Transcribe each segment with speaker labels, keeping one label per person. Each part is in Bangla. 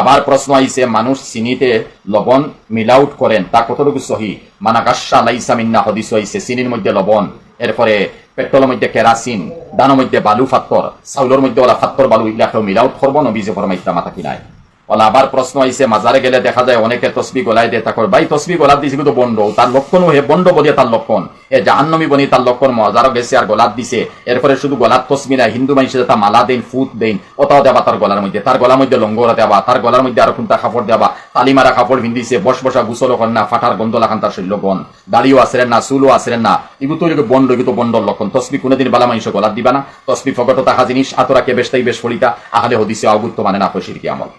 Speaker 1: আবার প্রশ্ন আইছে, মানুষ চিনিতে লবণ মিলাউট করেন, তা কতটুকু সহি? মানাকাশা লাইসা মিন্না হদিস আইছে চিনির মধ্যে লবণ এরপরে পেট্রোলের মধ্যে কেরাসিন, দানের মধ্যে বালু ফাত্তর, চাউলের মধ্যে ওলা ফাত্তর বালু ইলাকেও মিলাউট করব নবীজে ফরমাইতা মাথা কিনায় আবার প্রশ্ন আইছে, মাজারে গেলে দেখা যায় অনেকে তসবি গলায় দিয়ে তাকর ভাই, তসবি গলাত দিছে কিন্তু বন্ড তার লক্ষণও হে বন্ড বলিয়ে তার লক্ষণ। এ জাহান্নমি বনি তার লক্ষণ, মজারও গেছে আর গলাত দিছে। এরপরে শুধু গলাত তসবি না হিন্দু মানুষের তা মালা দেন ফুট দেন, ওটাও দেবা তার গলার মধ্যে। তার গলার মধ্যে লঙ্গরা দেবা, তার গলার মধ্যে আরও কোনটা কাপড় দেবা। তালিমারা কাপড় ভিন্দিছে বস বসা গুসল না, ফাটার গন্ধ লাগান তার শৈল্যগণ। দাড়িও আসেন না, চুলও আসেন না। এগুলো তো বন্ড এগুলো বন্ডর লক্ষণ। তসবি কোনোদিন বালা মানুষ গলাত দিবা না। তসবি ফগট তাহা জিনিস আতরাকে বেশটাই বেশ ফলিতা। আহলে হদিছে অগুত্ত মানে না ফসির কি আমল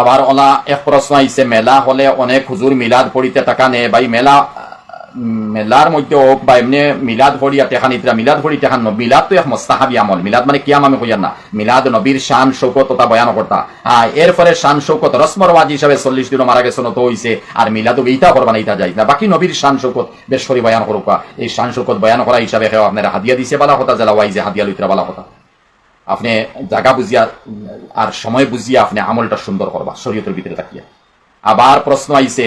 Speaker 1: আবার ওলা এক প্রশ্ন আইছে মেলা হলে অনেক হুজুর মিলাদ পড়িতে টাকা নেয় ভাই, মেলা মেলার মধ্যে হোক বা এমনি মিলাদ ভরিয়া টেখান, ইতরা মিলাদ ভরি টেখান মিলাদ তো এক মোস্তাহাবি আমল। মিলাদ মানে কিয়াম আমি কইয়ার না। মিলাদ নবীর শান, শৌকত তথা বয়ান করতা। হ্যাঁ এরপরে শান, শৌকত, রসমর ওয়াজ হিসাবে চল্লিশ দিনও মারা গেছে তো হইছে, আর মিলাদ এইটা করবা না, এইটা যাই না। বাকি নবীর শান, শৌকত বেশ করে বয়ান করুকা এই শান, শৌকত বয়ান করা হিসাবে আপনারা হাদিয়া দিছে, বালা কথা, জেলা ওয়াইজে হাদিয়া লইতরা বালা কথা। আপনি জায়গা বুঝিয়া, আর সময় বুঝিয়া আপনি আমলটা সুন্দর করবা, শরীয়তের ভিতরে তাকিয়া আবার প্রশ্ন আইছে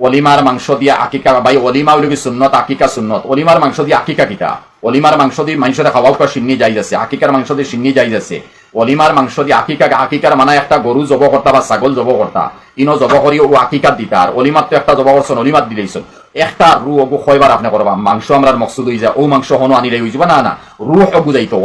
Speaker 1: অলিমার মাংস দিয়ে আকিকা, ভাই অলিমা হইল সুন্নত, আকিকা সুন্নত? অলিমার মাংস দিয়ে আকিকা কিটা অলিমার মাংস দিয়ে মানুষের খাওয়াও করা সিন্নি যাই যাচ্ছে, আকিকার মাংস দিয়ে সিন্নি যাই যাচ্ছে। অলিমার মাংস দিয়ে আকিকা, আকিকার মানে একটা গরু জব কর্তা বা ছাগল জব কর্তা। ইনো জব করি ও আকিকার দিতা আর অলিমার তো একটা জব করছেন অলিমার দিলেইছেন। একটা রু অগু খয়বার আপনি করবা। মাংস আমরা মকসুদ হয়ে যায় ও মাংস হনো আনিলে যাবে না না রুহ অগু যাইতো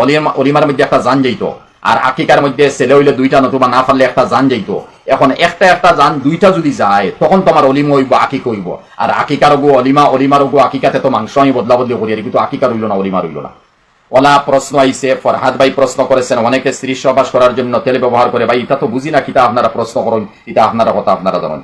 Speaker 1: অলিমার মধ্যে একটা জান যাইতো, আর আকিকার মধ্যে ছেলে হইলে দুইটা নতুবা না পারলে একটা জান যাইতো। এখন একটা একটা জান দুইটা যদি যায়, তখন তোমার অলিম হইব আকিক হইব। আর আকিকার গো অলিমা অলিমার গো আকিকাতে তো মাংস আমি বদলা বদলি করি কিন্তু আকিকার হইল না অলিমার হইল না। ওলা প্রশ্ন আইছে, ফরহাদ ভাই প্রশ্ন করেছেন, অনেকে স্ত্রী সবাস করার জন্য তেল ব্যবহার করে, ভাই, এটা তো বুঝি না কিতা আপনারা প্রশ্ন করুন, এটা আপনারা কথা আপনারা জানেন।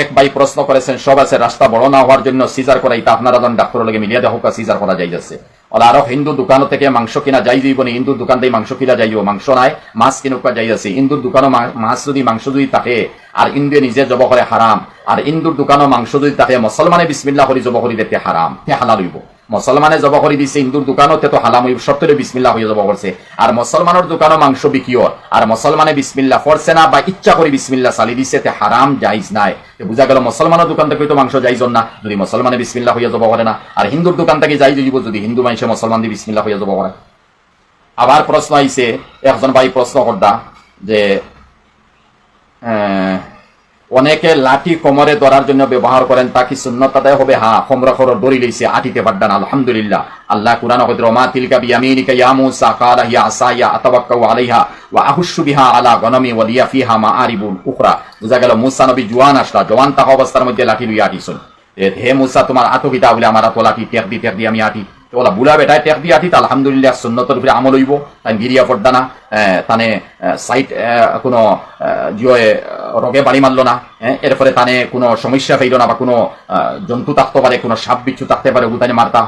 Speaker 1: এক ভাই প্রশ্ন করেছেন, সব আছে, রাস্তা বড় না হওয়ার জন্য সিজার করা এটা আপনারা যখন ডাক্তার লগে মিলিয়ে দেখো সিজার করা যাই যাচ্ছে ওলা আরও হিন্দু দোকান থেকে মাংস কিনা যাই যাইব না, হিন্দুর দোকান থেকে মাংস কিনা যাইব। মাংস নাই, মাছ কিনুকা যাই আছে হিন্দুর দোকানও মাছ যদি মাংস যদি থাকে, আর ইন্দুয়ে নিজে জব করে হারাম। আর ইন্দুর দোকানও মাংস যদি থাকে, মুসলমানে বিসমিল্লা করে জব করে দেখতে হারাম, তে হালাল হইব। মুসলমানে জব করে দিছে হিন্দুর দোকানও তে হালাম সত্তরে বিসমিল্লাহ হয়ে জব করছে আর মুসলমানের দোকানও মাংস বিকিও, আর মুসলমানে বিসমিল্লাহ করছে না, বা ইচ্ছা করে বিসমিল্লাহ চালি দিছে, তে হারাম জাইজ নাই। বুঝা গেল মুসলমানের দোকান থেকে তো মাংস যাইজন না, যদি মুসলমানে বিসমিল্লাহ হয়ে জব করে না। আর হিন্দুর দোকান থেকে যাই দিব যদি হিন্দু মানুষে মুসলমান দিয়ে বিসমিল্লাহ হয়ে জব করে আবার প্রশ্ন আইছে, একজন ভাই প্রশ্ন করদা, যে অনেকে লাঠি কোমরে ধরার জন্য ব্যবহার করেন, তা কি সুন্নত আদায় হবে? হ্যাঁ কোমরা খরর দড়ি লইছে, আটিতে পারদান আলহামদুলিল্লাহ। আল্লাহ কুরআন কইতে মা তিলকা বিয়ামিনিকা ইয়া মুসা, কালা হিয়া আসায়া আতাওয়াক্কাউ আলাইহা, ওয়া আহুশু বিহা আলা গনমি ওয়া লিয়া ফিহা মাআরিবুল উখরা। বুঝা গেল, মুসা নবী জওয়ান আসলা জওয়ান থাকা অবস্থার মধ্যে লাঠি লইয়া আটিছুন। হে মুসা, তোমার আতকিতা বলে আমার আতো লাঠি টেক দি টেক দি, আমি আটি। তো ওলা বুলা বেটায় টেক দি আটি তা আলহামদুলিল্লাহ সুন্নতের উপরে আমল হইব। তাই গিরিয়া পড়দা তানে সাইট কোনো জিয়ে রোগে বাড়ি মারলো না হ্যাঁ, এরপরে তানে কোনো সমস্যা ফেইল না বা কোনো জন্তু থাকতে পারে কোনো সাপ বিচ্ছু থাকতে পারে উতানে মারতা।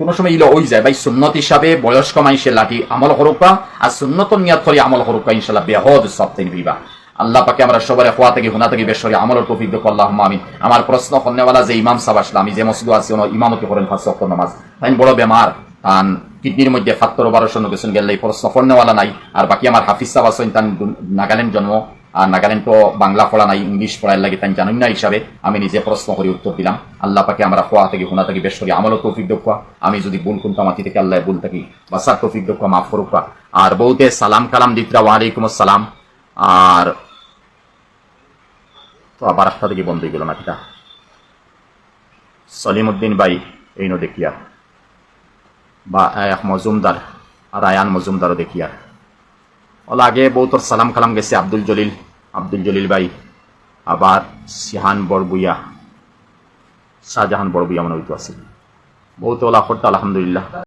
Speaker 1: কোনো সময় ইলো ওই যায় ভাই সুন্নত হিসাবে বয়স্ক মানুষের লাঠি আমল করুকা আর সুন্নত নিয়াত করে আমল করুকা ইনশাল্লাহ বেহদ সব থেকে দিবা আল্লাহ পাকে আমরা সবার হওয়া থেকে হুনা থেকে বেশ আমলের তৌফিক দেখো আল্লাহ আমি আমার প্রশ্ন কন্যাওয়ালা যে ইমাম সাহেব আসলাম আমি যে মসজিদ আছি ওনো ইমামতি করেন ফার্স্ট নামাজ। তাই বড় বেমার, তান কিডনির মধ্যে ফাত্তর বারোশো গেছেন গেলে প্রশ্ন কন্যাওয়ালা নাই, আর বাকি আমার হাফিজ সাহেব আছেন, তান নাগাল্যান্ড জন্ম, আর নাগাল্যান্ড তো বাংলা পড়া নাই, ইংলিশ পড়ার লাগে তাই জানেন না হিসাবে, আমি নিজে প্রশ্ন করে, উত্তর দিলাম। আল্লাহ পাকে আমরা খোয়া থেকে হুনা থেকে বেশ করি আমলও তৌফিক দেখুয়া আমি যদি ভুল কুন্তা মাতি থেকে আল্লাহ ভুল থাকি বাসার তৌফিক দেখুয়া মাফ করুকা আর বউতে সালাম কালাম দিতরা, ওয়ালাইকুম আসসালাম। আর তো আবার রাস্তা থেকে হয়ে গেল না কিটা সলিমুদ্দিন ভাই, এই নো দেখিয়া। বা এক মজুমদার, আর আয়ান মজুমদারও দেখিয়া। ওলা আগে বউতর সালাম কালাম গেছে আব্দুল জলিল। আব্দুল জলিল বাই আবার সিহান বড়বুইয়া শাহজাহান বড়বুইয়া মনে হইতো আছে। বহুত ওলা করতে আলহামদুলিল্লাহ।